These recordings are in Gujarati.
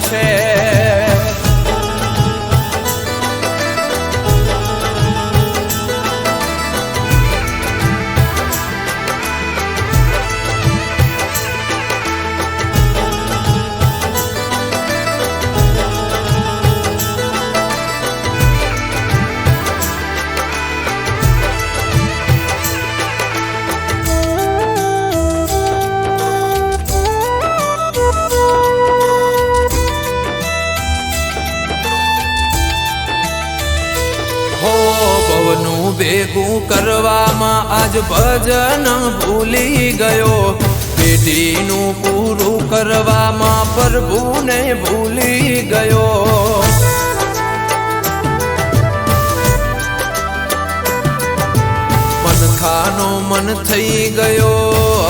જશે ભેગું કરવામાં આજ ભજન ભૂલી ગયો. પેઢીનું પૂરું કરવામાં પ્રભુને ભૂલી ગયો. મનખાનો મન થઈ ગયો,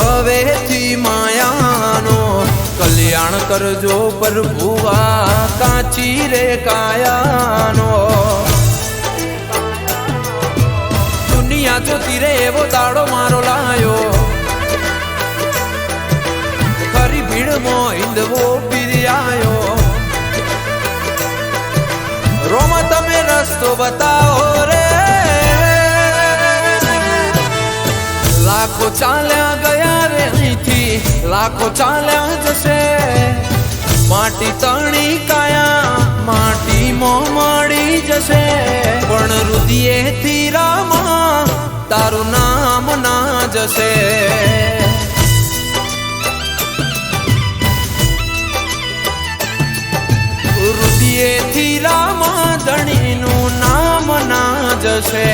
હવેથી માયાનો. કલ્યાણ કરજો પ્રભુવા કાચી રે કાયાનો. એવો દાડો મારો લાયો. ખરી ભીડમાં ઈંદવો પીરિયાયો રોમ, તમે રસ્તો બતાવો રે. લાખો ચાલ્યા ગયા રે અહીંથી, લાખો ચાલ્યા જશે. માટી તણી કાયા, માટીમાં મળી જશે. જશે રુદિયેથી રામા ધણીનું નામ ના જશે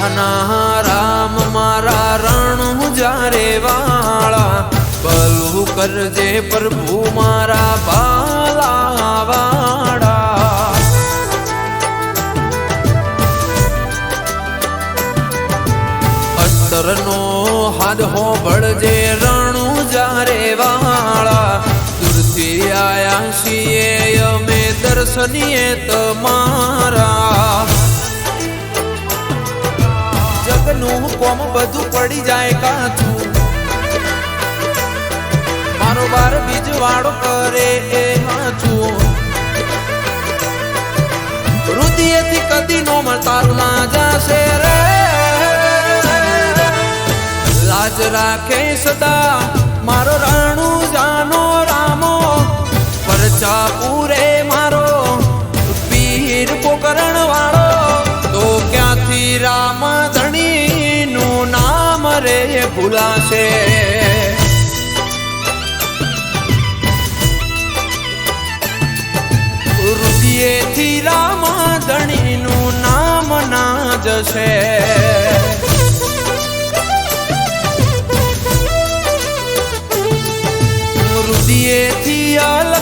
રુદિયાના રામ મારા રણ જારે વાળા ભલું કરજે પ્રભુ મારા બાલા વાળા અંતરનો હાદ હો બળજે રણું જારે વાળા, દૂરથી આયા છીએ, અમે દર્શનીએ તમારા બધું પડી જાય કાચું. મારો બાર બીજ વાળો કરે એ હાચું રુદિયેથી કદી નો મળતારું ના જાશે રે. લાજ રાખે સદા મારો રાણું ભૂલાશે. રુદિયેથી રામાદણીનું નામ ના જશે રુદિયેથી અલ